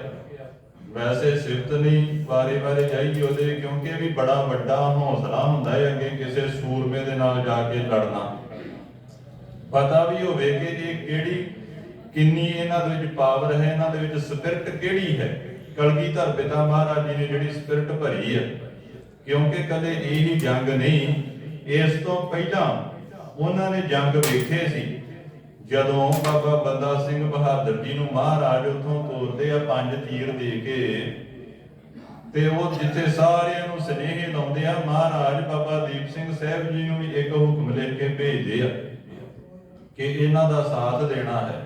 ਵੈਸੇ ਸਿਫਤ ਨਹੀਂ, ਵਾਰੇ ਵਾਰੇ ਜਾਈਏ ਉਹਦੇ, ਕਿਉਂਕਿ ਵੀ ਬੜਾ ਵੱਡਾ ਹੌਸਲਾ ਹੁੰਦਾ ਹੈ ਅੱਗੇ ਕਿਸੇ ਸੂਰਮੇ ਦੇ ਨਾਲ ਜਾ ਕੇ ਲੜਨਾ। ਪਤਾ ਵੀ ਹੋਵੇ ਕਿ ਇਹ ਕਿਹੜੀ, ਕਿੰਨੀ ਇਹਨਾਂ ਦੇ ਵਿੱਚ ਪਾਵਰ ਹੈ, ਇਹਨਾਂ ਦੇ ਵਿੱਚ ਸਪਿਰਟ ਕਿਹੜੀ ਹੈ? ਕਲਗੀਧਰ ਪਿਤਾ ਮਹਾਰਾਜ ਜੀ ਨੇ ਜਿਹੜੀ ਸਪਿਰਟ ਭਰੀ ਹੈ, ਕਿਉਂਕਿ ਕਦੇ ਇਹ ਹੀ ਜੰਗ ਨਹੀਂ, ਇਸ ਤੋਂ ਪਹਿਲਾਂ ਉਹਨਾਂ ਨੇ ਜੰਗ ਵੇਖੇ ਸੀ। ਜਦੋਂ ਬਾਬਾ ਬੰਦਾ ਸਿੰਘ ਬਹਾਦਰ ਜੀ ਨੂੰ ਮਹਾਰਾਜ ਉਥੋਂ ਤੋਰਦੇ ਆ ਪੰਜ ਤੀਰ ਦੇ ਕੇ, ਤੇ ਉਹ ਜਿੱਥੇ ਸਾਰਿਆਂ ਨੂੰ ਸਨੇਹ ਲਾਉਂਦੇ ਆ, ਮਹਾਰਾਜ ਬਾਬਾ ਦੀਪ ਸਿੰਘ ਸਾਹਿਬ ਜੀ ਨੂੰ ਵੀ ਇੱਕ ਹੁਕਮ ਲਿਖ ਕੇ ਭੇਜਦੇ ਆ। ਕਿ ਇਹਨਾਂ ਦਾ ਸਾਥ ਦੇਣਾ ਹੈ।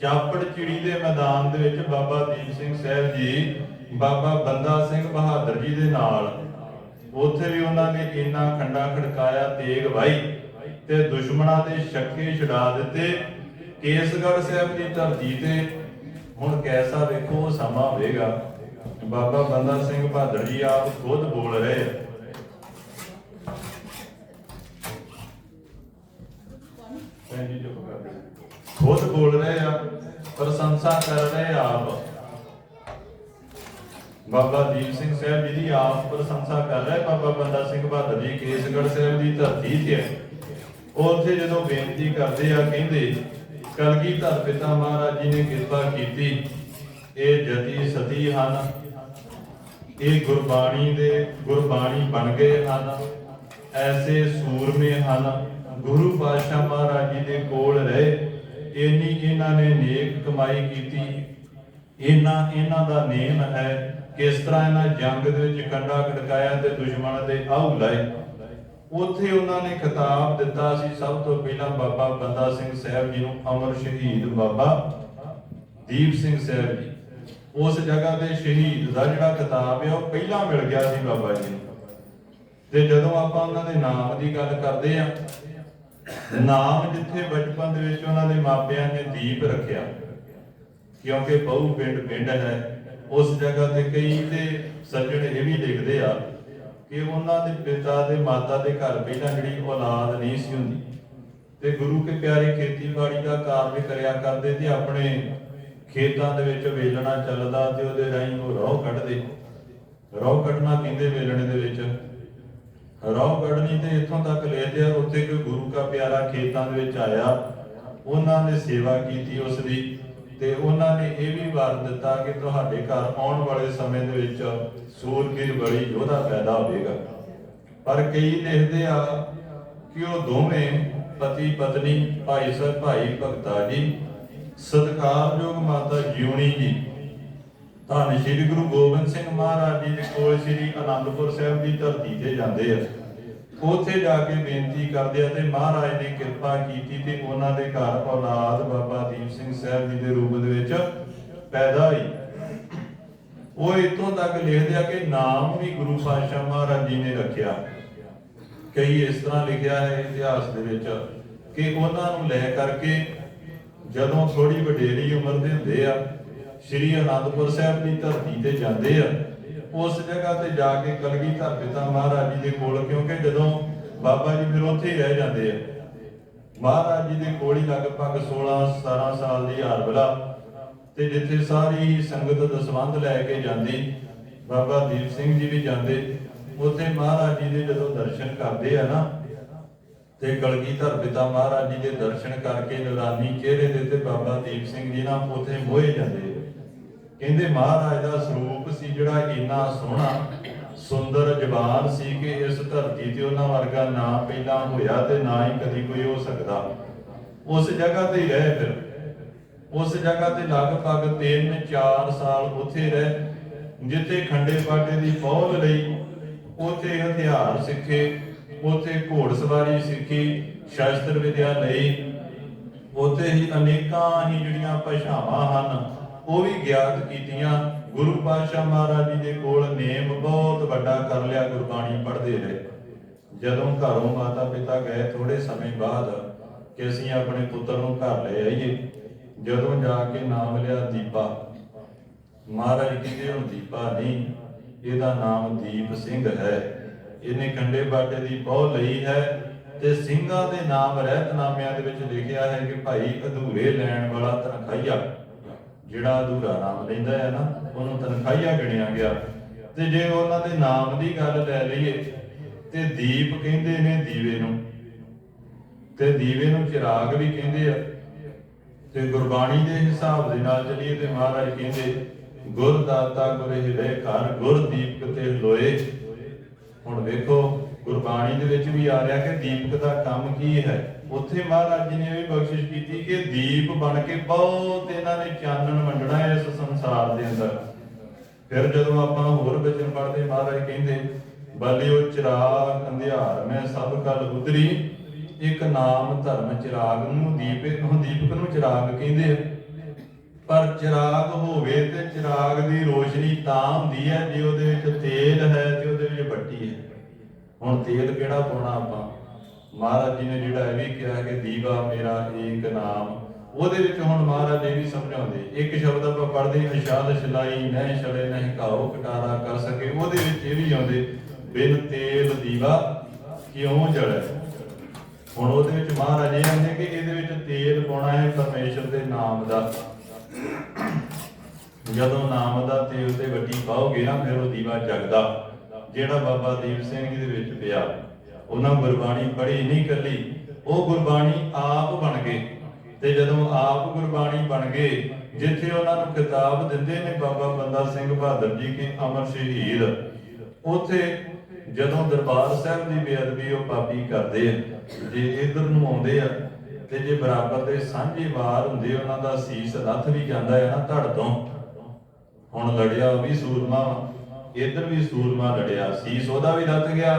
ਚਾਪੜ ਚਿੜੀ ਦੇ ਮੈਦਾਨ ਦੇ ਵਿੱਚ ਬਾਬਾ ਦੀਪ ਸਿੰਘ ਸਾਹਿਬ ਜੀ, ਬਾਬਾ ਬੰਦਾ ਸਿੰਘ ਬਹਾਦਰ ਜੀ ਦੇ ਨਾਲ। ਉੱਥੇ ਵੀ ਉਹਨਾਂ ਨੇ ਇੰਨਾ ਖੰਡਾ ਖੜਕਾਇਆ, ਤੇਗ ਵਾਈ ਤੇ ਦੁਸ਼ਮਣਾਂ ਦੇ ਸ਼ੱਕੇ ਛਡਾ ਦਿੱਤੇ। ਕੇਸਗੜ੍ਹ ਸਾਹਿਬ ਦੀ ਧਰਤੀ ਤੇ ਹੁਣ ਕੈਸਾ ਵੇਖੋ, ਸਮਾਂ ਹੋਵੇਗਾ। ਬਾਬਾ ਬੰਦਾ ਸਿੰਘ ਬਹਾਦਰ ਜੀ ਆਪ ਖੁਦ ਬੋਲ ਰਹੇ ਖੁਦ ਬੋਲ ਰਹੇ ਆ, ਪ੍ਰਸ਼ੰਸਾ ਕਰ ਰਹੇ ਆਪ। ਬਾਬਾ ਦੀਪ ਸਿੰਘ ਸਾਹਿਬ ਜੀ ਦੀ ਆਪ ਪ੍ਰਸ਼ੰਸਾ ਕਰ ਰਹੇ ਬਾਬਾ ਬੰਦਾ ਸਿੰਘ ਬਹਾਦਰ ਜੀ, ਕੇਸਗੜ੍ਹ ਸਾਹਿਬ ਦੀ ਧਰਤੀ ਤੇ ਉੱਥੇ ਜਦੋਂ ਬੇਨਤੀ ਕਰਦੇ ਆ, ਕਹਿੰਦੇ ਕਲਗੀਧਰ ਪਿਤਾ ਮਹਾਰਾਜ ਜੀ ਨੇ ਕਿਰਪਾ ਕੀਤੀ। ਇਹ ਜਤੀ ਸਤੀ ਹਨ। ਇਹ ਗੁਰਬਾਣੀ ਦੇ ਗੁਰਬਾਣੀ ਬਣ ਗਏ ਹਨ। ਐਸੇ ਸੂਰਮੇ ਹਨ। ਗੁਰੂ ਪਾਤਸ਼ਾਹ ਮਹਾਰਾਜ ਜੀ ਦੇ ਕੋਲ ਰਹੇ, ਇੰਨੀ ਇਹਨਾਂ ਨੇ ਨੇਕ ਕਮਾਈ ਕੀਤੀ। ਇਹਨਾਂ ਇਹਨਾਂ ਦਾ ਨੇਮ ਹੈ, ਕਿਸ ਤਰ੍ਹਾਂ ਇਹਨਾਂ ਜੰਗ ਦੇ ਵਿੱਚ ਕੰਡਾ ਖੜਕਾਇਆ ਤੇ ਦੁਸ਼ਮਣ ਦੇ ਆਹੂ ਲਾਏ। ਉੱਥੇ ਉਹਨਾਂ ਨੇ ਖਿਤਾਬ ਦਿੱਤਾ ਸੀ, ਸਭ ਤੋਂ ਪਹਿਲਾਂ ਬਾਬਾ ਬੰਦਾ ਸਿੰਘ ਸਾਹਿਬ ਜੀ ਨੂੰ ਅਮਰ ਸ਼ਹੀਦ ਬਾਬਾ ਦੀਪ ਸਿੰਘ ਸਾਹਿਬ ਜੀ। ਉਸ ਜਗ੍ਹਾ ਤੇ ਸ਼ਹੀਦ ਦਾ ਜਿਹੜਾ ਖਿਤਾਬ ਹੈ ਉਹ ਪਹਿਲਾਂ ਮਿਲ ਗਿਆ ਸੀ ਬਾਬਾ ਜੀ ਨੂੰ। ਤੇ ਜਦੋਂ ਆਪਾਂ ਉਹਨਾਂ ਦੇ ਨਾਮ ਦੀ ਗੱਲ ਕਰਦੇ ਆ ਨਾਮ ਜਿੱਥੇ ਬਚਪਨ ਦੇ ਵਿੱਚ ਉਹਨਾਂ ਦੇ ਮਾਪਿਆਂ ਨੇ ਦੀਪ ਰੱਖਿਆ, ਕਿਉਂਕਿ ਬਹੁ ਪਿੰਡ ਪਿੰਡ ਹੈ, ਉਸ ਜਗ੍ਹਾ ਤੇ ਕਈ ਤੇ ਸੱਜਣ ਇਹ ਵੀ ਲਿਖਦੇ ਆ ਕਿ ਉਹਨਾਂ ਦੇ ਪਿਤਾ ਦੇ ਮਾਤਾ ਦੇ ਘਰ ਪਹਿਲਾਂ ਜਿਹੜੀ ਔਲਾਦ ਨਹੀਂ ਸੀ ਹੁੰਦੀ। ਤੇ ਗੁਰੂ ਕੇ ਪਿਆਰੇ ਖੇਤੀਬਾੜੀ ਦਾ ਕਾਰਜ ਕਰਿਆ ਕਰਦੇ ਤੇ ਆਪਣੇ ਖੇਤਾਂ ਦੇ ਵਿੱਚ ਵੇਲਣਾ ਚੱਲਦਾ ਤੇ ਉਹਦੇ ਰਾਹੀਂ ਉਹ ਰੋਹ ਕੱਢਦੇ। ਰੋਹ ਕੱਢਣਾ ਕਹਿੰਦੇ ਵੇਲਣੇ ਦੇ ਵਿੱਚ? ਰੋਹ ਕੱਢਣੀ ਤੇ ਇੱਥੋਂ ਤੱਕ ਲੈ ਤੇ ਉੱਥੇ ਕੋਈ ਗੁਰੂ ਕਾ ਪਿਆਰਾ ਖੇਤਾਂ ਦੇ ਵਿੱਚ ਆਇਆ। ਉਹਨਾਂ ਨੇ ਸੇਵਾ ਕੀਤੀ ਉਸ ਦੀ ਤੇ ਉਹਨਾਂ ਨੇ ਇਹ ਵੀ ਵਾਰ ਦਿੱਤਾ ਕਿ ਤੁਹਾਡੇ ਘਰ ਆਉਣ ਵਾਲੇ ਸਮੇਂ ਦੇ ਵਿੱਚ ਸੂਰਬੀਰ ਬੜੀ ਯੋਧਾ ਪੈਦਾ ਹੋਵੇਗਾ। ਪਰ ਕਈ ਲਿਖਦੇ ਆ ਕਿ ਉਹ ਦੋਵੇਂ ਪਤੀ ਪਤਨੀ, ਭਾਈ ਸਾਹਿਬ ਭਾਈ ਭਗਤਾ ਜੀ, ਸਤਿਕਾਰਯੋਗ ਮਾਤਾ ਜਿਉਣੀ ਜੀ ਧੰਨ ਸ਼੍ਰੀ ਗੁਰੂ ਗੋਬਿੰਦ ਸਿੰਘ ਮਹਾਰਾਜ ਜੀ ਦੇ ਕੋਲ ਸ਼੍ਰੀ ਅਨੰਦਪੁਰ ਸਾਹਿਬ ਦੀ ਧਰਤੀ ਤੇ ਜਾਂਦੇ ਆ। ਉੱਥੇ ਜਾ ਕੇ ਬੇਨਤੀ ਕਰਦੇ ਆ ਤੇ ਮਹਾਰਾਜ ਨੇ ਕਿਰਪਾ ਕੀਤੀ ਤੇ ਉਹਨਾਂ ਦੇ ਘਰ ਔਲਾਦ ਬਾਬਾ ਦੀਪ ਸਿੰਘ ਸਾਹਿਬ ਜੀ ਦੇ ਰੂਪ ਦੇ ਵਿੱਚ ਪੈਦਾ ਹੋਈ। ਉਹ ਇਤੋਂ ਤੱਕ ਲਿਖਦੇ ਆ ਕਿ ਨਾਮ ਵੀ ਗੁਰੂ ਪਾਤਸ਼ਾਹ ਮਹਾਰਾਜ ਜੀ ਨੇ ਰੱਖਿਆ। ਕਈ ਇਸ ਤਰ੍ਹਾਂ ਲਿਖਿਆ ਹੈ ਇਤਿਹਾਸ ਦੇ ਵਿੱਚ ਕਿ ਉਹਨਾਂ ਨੂੰ ਲੈ ਕਰਕੇ ਜਦੋਂ ਥੋੜੀ ਵਡੇਰੀ ਉਮਰ ਦੇ ਹੁੰਦੇ ਆ ਸ਼੍ਰੀ ਅਨੰਦਪੁਰ ਸਾਹਿਬ ਦੀ ਧਰਤੀ ਤੇ ਜਾਂਦੇ ਆ। ਉਸ ਜਗ੍ਹਾ ਤੇ ਜਾ ਕੇ ਕਲਗੀਧਰ ਪਿਤਾ ਮਹਾਰਾਜ ਜੀ ਦੇ ਕੋਲ, ਕਿਉਂਕਿ ਜਦੋਂ ਬਾਬਾ ਜੀ ਫਿਰ ਉੱਥੇ ਹੀ ਰਹਿ ਜਾਂਦੇ ਆ। ਮਹਾਰਾਜ ਜੀ ਦੇ ਕੋਲ ਹੀ ਲਗਭਗ 16 17 ਸਾਲ ਦੀ ਹਾਰਬਲਾ ਤੇ ਜਿੱਥੇ ਸਾਰੀ ਸੰਗਤ ਦਸਵੰਧ ਲੈ ਕੇ ਜਾਂਦੀ, ਬਾਬਾ ਦੀਪ ਸਿੰਘ ਜੀ ਵੀ ਜਾਂਦੇ। ਉੱਥੇ ਮਹਾਰਾਜ ਜੀ ਦੇ ਜਦੋਂ ਦਰਸ਼ਨ ਕਰਦੇ ਆ ਨਾ, ਤੇ ਕਲਗੀਧਰ ਪਿਤਾ ਮਹਾਰਾਜ ਜੀ ਦੇ ਦਰਸ਼ਨ ਕਰਕੇ ਨੂਰਾਨੀ ਚਿਹਰੇ ਦੇ ਤੇ ਬਾਬਾ ਦੀਪ ਸਿੰਘ ਜੀ ਨਾਲ ਉੱਥੇ ਮੋਏ ਜਾਂਦੇ ਕਹਿੰਦੇ ਮਹਾਰਾਜ ਦਾ ਸਰੂਪ ਸੀ ਜਿਹੜਾ ਇੰਨਾ ਸੋਹਣਾ, ਸੁੰਦਰ, ਜਵਾਨ ਸੀ ਕਿ ਇਸ ਧਰਤੀ ਤੇ ਉਹਨਾਂ ਵਰਗਾ ਨਾ ਪਹਿਲਾਂ ਹੋਇਆ ਤੇ ਨਾ ਹੀ ਕਦੀ ਕੋਈ ਹੋ ਸਕਦਾ। ਉਸ ਜਗ੍ਹਾ ਤੇ ਹੀ ਰਹੇ ਫਿਰ। ਉਸ ਜਗ੍ਹਾ ਤੇ ਲਗਭਗ 3-4 ਸਾਲ ਉੱਥੇ ਰਹੇ, ਜਿੱਥੇ ਖੰਡੇ ਬਾਟੇ ਦੀ ਪਹੁਲ ਲਈ ਉੱਥੇ ਹਥਿਆਰ ਸਿੱਖੇ, ਉੱਥੇ ਘੋੜਸਵਾਰੀ ਸਿੱਖੀ, ਸ਼ਾਸਤਰ ਵਿਦਿਆ ਲਈ। ਉੱਥੇ ਹੀ ਅਨੇਕਾਂ ਹੀ ਜਿਹੜੀਆਂ ਭਾਸ਼ਾਵਾਂ ਹਨ ਉਹ ਵੀ ਗਿਆਤ ਕੀਤੀਆਂ। ਗੁਰੂ ਪਾਤਸ਼ਾਹ ਮਹਾਰਾਜ ਜੀ ਦੇ ਕੋਲ ਨੇਮ ਬਹੁਤ ਵੱਡਾ ਕਰ ਲਿਆ, ਗੁਰਬਾਣੀ ਪੜ੍ਹਦੇ ਰਹੇ। ਜਦੋਂ ਘਰੋਂ ਮਾਤਾ ਪਿਤਾ ਗਏ ਥੋੜੇ ਸਮੇਂ ਬਾਅਦ ਕਿ ਅਸੀਂ ਆਪਣੇ ਪੁੱਤਰ ਨੂੰ ਘਰ ਲੈ ਆਈਏ, ਜਦੋਂ ਜਾ ਕੇ ਨਾਮ ਲਿਆ ਦੀਪਾ। ਮਹਾਰਾਜ ਕਹਿੰਦੇ ਹੁਣ ਦੀਪਾ ਨਹੀਂ, ਇਹਦਾ ਨਾਮ ਦੀਪ ਸਿੰਘ ਹੈ। ਇਹਨੇ ਖੰਡੇ ਬਾਟੇ ਦੀ ਬਹੁ ਲਈ ਹੈ ਤੇ ਸਿੰਘਾਂ ਦੇ ਨਾਮ ਰਹਿਤਨਾਮਿਆਂ ਦੇ ਵਿੱਚ ਲਿਖਿਆ ਹੈ ਕਿ ਭਾਈ ਅਧੂਰੇ ਲੈਣ ਵਾਲਾ ਤਨਖਾਈਆ ਜਿਹੜਾ ਅਧੂਰਾ ਨਾਮ ਲੈਂਦਾ ਹੈ ਨਾ, ਉਹਨੂੰ ਤਨਖਾਹੀਆ ਗਿਣਿਆ ਗਿਆ। ਤੇ ਜੇ ਉਹਨਾਂ ਦੇ ਨਾਮ ਦੀ ਗੱਲ ਲੈ ਲਈਏ, ਤੇ ਦੀਪ ਕਹਿੰਦੇ ਨੇ ਦੀਵੇ ਨੂੰ। ਤੇ ਦੀਵੇ ਨੂੰ ਚਿਰਾਗ ਵੀ ਕਹਿੰਦੇ ਆ। ਤੇ ਗੁਰਬਾਣੀ ਦੇ ਹਿਸਾਬ ਦੇ ਨਾਲ ਚਲੀਏ ਤੇ ਮਹਾਰਾਜ ਕਹਿੰਦੇ ਗੁਰ ਦਾਤਾ ਗੁਰ ਹਿਰੇ ਘਰ ਗੁਰ ਦੀਪਕ ਤੇ ਲੋਏ। ਹੁਣ ਵੇਖੋ ਗੁਰਬਾਣੀ ਦੇ ਵਿੱਚ ਵੀ ਆ ਰਿਹਾ ਕਿ ਦੀਪਕ ਦਾ ਕੰਮ ਕੀ ਹੈ। ਉੱਥੇ ਮਹਾਰਾਜ ਜੀ ਨੇ ਵੀ ਬਖਸ਼ਿਸ਼ ਕੀਤੀ ਕਿ ਦੀਪ ਬਣ ਕੇ ਬਹੁਤ ਇਹਨਾਂ ਨੇ ਚਾਨਣ ਵੰਡਣਾ ਇਸ ਸੰਸਾਰ ਦੇ ਅੰਦਰ। ਫਿਰ ਜਦੋਂ ਆਪਾਂ ਹੋਰ ਬਚਨ ਪੜ੍ਹਦੇ, ਮਹਾਰਾਜ ਕਹਿੰਦੇ ਬਲਿਓ ਚਿਰਾਗ ਅੰਧਿਆਰ, ਮੈਂ ਸਭ ਕਲ ਉਤਰੀ। ਇੱਕ ਨਾਮ ਧਰਮ ਚਿਰਾਗ ਨੂੰ ਦੀਪ ਨੂੰ ਦੀਪਕ ਨੂੰ ਚਿਰਾਗ ਕਹਿੰਦੇ ਆ। ਪਰ ਚਿਰਾਗ ਹੋਵੇ ਤੇ ਚਿਰਾਗ ਦੀ ਰੋਸ਼ਨੀ ਤਾਂ ਹੁੰਦੀ ਹੈ, ਜੇ ਉਹਦੇ ਵਿੱਚ ਤੇਲ ਹੈ ਤੇ ਉਹਦੇ ਵਿੱਚ ਬੱਤੀ ਹੈ। ਹੁਣ ਤੇਲ ਕਿਹੜਾ ਪਾਉਣਾ ਆਪਾਂ? ਮਹਾਰਾਜ ਜੀ ਨੇ ਜਿਹੜਾ ਇਹ ਵੀ ਕਿਹਾ ਕਿ ਦੀਵਾ ਮੇਰਾ ਏਕ ਨਾਮ। ਉਹਦੇ ਵਿੱਚ ਹੁਣ ਮਹਾਰਾਜ ਇਹ ਵੀ ਸਮਝਾਉਂਦੇ, ਇੱਕ ਸ਼ਬਦ ਆਪਾਂ ਪੜ੍ਹਦੇ ਹਾਂ ਸ਼ਲਾਈ ਨਹਿ ਛਲੇ ਨਹੀਂ ਘਾਓ ਕਟਾਰਾ ਕਰ ਸਕੇ। ਉਹਦੇ ਵਿੱਚ ਇਹ ਵੀ ਆਉਂਦੇ, ਬਿਨ ਤੇਲ ਦੀਵਾ ਕਿਉਂ ਜਲੇ? ਹੁਣ ਉਹਦੇ ਵਿੱਚ ਮਹਾਰਾਜ ਇਹ ਆਂਦੇ ਕਿ ਇਹਦੇ ਵਿੱਚ ਤੇਲ ਪਾਉਣਾ ਹੈ ਪਰਮੇਸ਼ਰ ਦੇ ਨਾਮ ਦਾ। ਜਦੋਂ ਨਾਮ ਦਾ ਤੇਲ ਤੇ ਵੱਡੀ ਪਾਓਗੇ ਨਾ, ਫਿਰ ਉਹ ਦੀਵਾ ਜਗਦਾ। ਜਿਹੜਾ ਬਾਬਾ ਦੀਪ ਸਿੰਘ ਜੀ ਦੇ ਵਿੱਚ ਪਿਆ ਉਹਨਾਂ ਗੁਰਬਾਣੀ ਪੜ੍ਹੀ ਨਹੀਂ ਕੱਲੀ ਉਹ ਗੁਰਬਾਣੀ ਆਪ ਬਣ ਗਏ। ਤੇ ਜਦੋਂ ਆਪ ਗੁਰਬਾਣੀ ਬਣ ਗਏ, ਜਿੱਥੇ ਉਹਨਾਂ ਨੂੰ ਕਿਤਾਬ ਦਿੰਦੇ ਨੇ ਬਾਬਾ ਬੰਦਾ ਸਿੰਘ ਬਹਾਦਰ ਜੀ ਕੇ ਅਮਰ ਸ਼ਹੀਦ, ਉਥੇ ਜਦੋਂ ਦਰਬਾਰ ਸਾਹਿਬ ਦੀ ਬੇਅਦਬੀ ਉਹ ਪਾਪੀ ਕਰਦੇ ਆ, ਜੇ ਇਧਰ ਨੂੰ ਆਉਂਦੇ ਆ, ਤੇ ਜੇ ਬਰਾਬਰ ਦੇ ਸਾਂਝੇ ਵਾਰ ਹੁੰਦੇ, ਉਹਨਾਂ ਦਾ ਸੀਸ ਲੱਥ ਵੀ ਜਾਂਦਾ ਹੈ ਨਾ ਧੜ ਤੋਂ। ਹੁਣ ਲੜਿਆ ਉਹ ਵੀ ਸੂਰਮਾ ਇਧਰ ਵੀ ਸੂਰਮਾ ਲੜਿਆ, ਸੀਸ ਉਹਦਾ ਵੀ ਲੱਥ ਗਿਆ,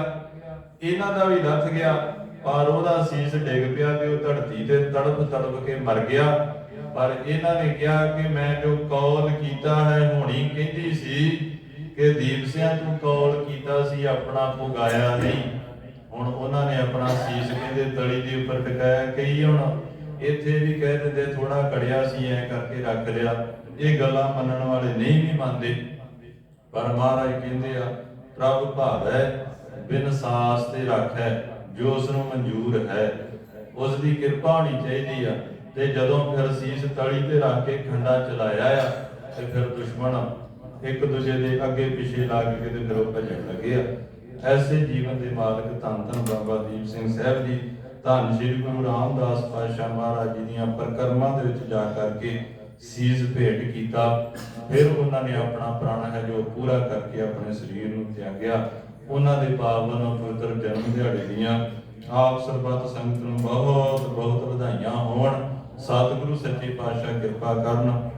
ਇਹਨਾਂ ਦਾ ਵੀ ਲੱਥ ਗਿਆ, ਪਰ ਉਹਦਾ ਸੀਸ ਡਿੱਗ ਪਿਆ ਤੇ ਉਹ ਧਰਤੀ ਤੇ ਤੜਪ ਤੜਪ ਕੇ ਮਰ ਗਿਆ। ਪਰ ਇਹਨਾਂ ਨੇ ਕਿਹਾ ਕਿ ਮੈਂ ਜੋ ਕੌਲ ਕੀਤਾ ਹੈ, ਹੋਣੀ ਕਹਿੰਦੀ ਸੀ ਕਿ ਦੀਪ ਸਿੰਘ ਤੂੰ ਕੌਲ ਕੀਤਾ ਸੀ, ਆਪਣਾ ਪੁਗਾਇਆ ਨਹੀਂ। ਹੁਣ ਉਹਨਾਂ ਨੇ ਆਪਣਾ ਸੀਸ ਕਹਿੰਦੇ ਤਲੀ ਦੇ ਉੱਪਰ ਟਿਕਾਇਆ ਕਈ ਹੁਣ, ਇੱਥੇ ਵੀ ਕਹਿ ਦਿੰਦੇ ਥੋੜਾ ਕੜਿਆ ਸੀ, ਐ ਕਰਕੇ ਰੱਖ ਲਿਆ। ਇਹ ਗੱਲਾਂ ਮੰਨਣ ਵਾਲੇ ਨਹੀਂ ਵੀ ਮੰਨਦੇ। ਪਰ ਮਹਾਰਾਜ ਕਹਿੰਦੇ ਆ, ਪ੍ਰਭ ਭਾਵੈ, ਬਿਨ ਸਾਸ ਤੇ ਰੱਖੈ, ਜੋ ਉਸ ਨੂੰ ਮਨਜ਼ੂਰ ਹੈ। ਉਸ ਦੀ ਕਿਰਪਾ ਹੋਣੀ ਚਾਹੀਦੀ ਆ। ਤੇ ਜਦੋਂ ਫਿਰ ਸੀਸ ਤਲੀ ਤੇ ਰੱਖ ਕੇ ਖੰਡਾ ਚਲਾਇਆ ਆ, ਤੇ ਫਿਰ ਦੁਸ਼ਮਣ ਇੱਕ ਦੂਜੇ ਦੇ ਅੱਗੇ ਪਿੱਛੇ ਲੱਗ ਕੇ ਤੇ ਫਿਰ ਉਹ ਭਜਣ ਲੱਗੇ ਆ। ਐਸੇ ਜੀਵਨ ਦੇ ਮਾਲਕ ਧੰਨ ਧੰਨ ਬਾਬਾ ਦੀਪ ਸਿੰਘ ਸਾਹਿਬ ਜੀ, ਧੰਨ ਸ੍ਰੀ ਗੁਰੂ ਰਾਮਦਾਸ ਪਾਤਸ਼ਾਹ ਮਹਾਰਾਜ ਜੀ ਦੀਆਂ ਪ੍ਰਕਰਮਾਂ ਦੇ ਵਿੱਚ ਜਾ ਕਰਕੇ ਸੀਸ ਭੇਟ ਕੀਤਾ। ਫਿਰ ਉਹਨਾਂ ਨੇ ਆਪਣਾ ਪ੍ਰਾਣ ਹੈ ਜੋ ਪੂਰਾ ਕਰਕੇ ਆਪਣੇ ਸਰੀਰ ਨੂੰ ਤਿਆਗਿਆ। ਉਹਨਾਂ ਦੇ ਪਾਵਨ ਪਵਿੱਤਰ ਜਨਮ ਦਿਹਾੜੇ ਦੀਆਂ ਆਪ ਸਰਬੱਤ ਸੰਗਤ ਨੂੰ ਬਹੁਤ ਬਹੁਤ ਵਧਾਈਆਂ ਹੋਣ। ਸਤਿਗੁਰੂ ਸੱਚੇ ਪਾਤਸ਼ਾਹ ਕਿਰਪਾ ਕਰਨ।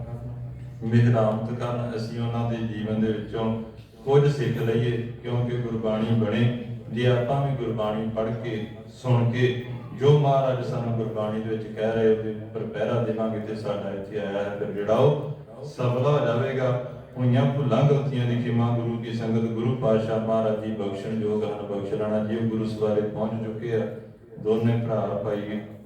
ਮਿਹਰਾਮਤ ਕਰਨ। ਅਸੀਂ ਉਹਨਾਂ ਦੇ ਜੀਵਨ ਦੇ ਵਿੱਚੋਂ ਕੁਝ ਸਿੱਖ ਲਈਏ, ਕਿਉਂਕਿ ਗੁਰਬਾਣੀ ਬਣੇ। ਜੇ ਆਪਾਂ ਵੀ ਗੁਰਬਾਣੀ ਪੜ੍ਹ ਕੇ, ਸੁਣ ਕੇ ਜੋ ਮਹਾਰਾਜ ਸਾਨੂੰ ਗੁਰਬਾਣੀ ਦੇ ਵਿੱਚ ਕਹਿ ਰਹੇ ਉਹਦੇ ਉੱਪਰ ਪਹਿਰਾ ਦੇਵਾਂਗੇ ਤੇ ਸਾਡਾ ਇੱਥੇ ਆਇਆ ਹੈ, ਫਿਰ ਜਿਹੜਾ ਉਹ ਸਫਲ ਹੋ ਜਾਵੇਗਾ। ਹੋਈਆਂ ਭੁੱਲਾਂ ਗਲਤੀਆਂ ਦੀ ਖਿਮਾ ਗੁਰੂ ਕੀ ਸੰਗਤ, ਗੁਰੂ ਪਾਤਸ਼ਾਹ ਮਹਾਰਾਜ ਜੀ ਬਖਸ਼ਣ ਜੋਗ ਹਨ, ਬਖਸ਼ ਜੀ ਗੁਰੂ ਸਵਾਰੇ ਪਹੁੰਚ ਚੁੱਕੇ ਆ, ਦੋਨੇ ਭਰਾ ਭਾਈ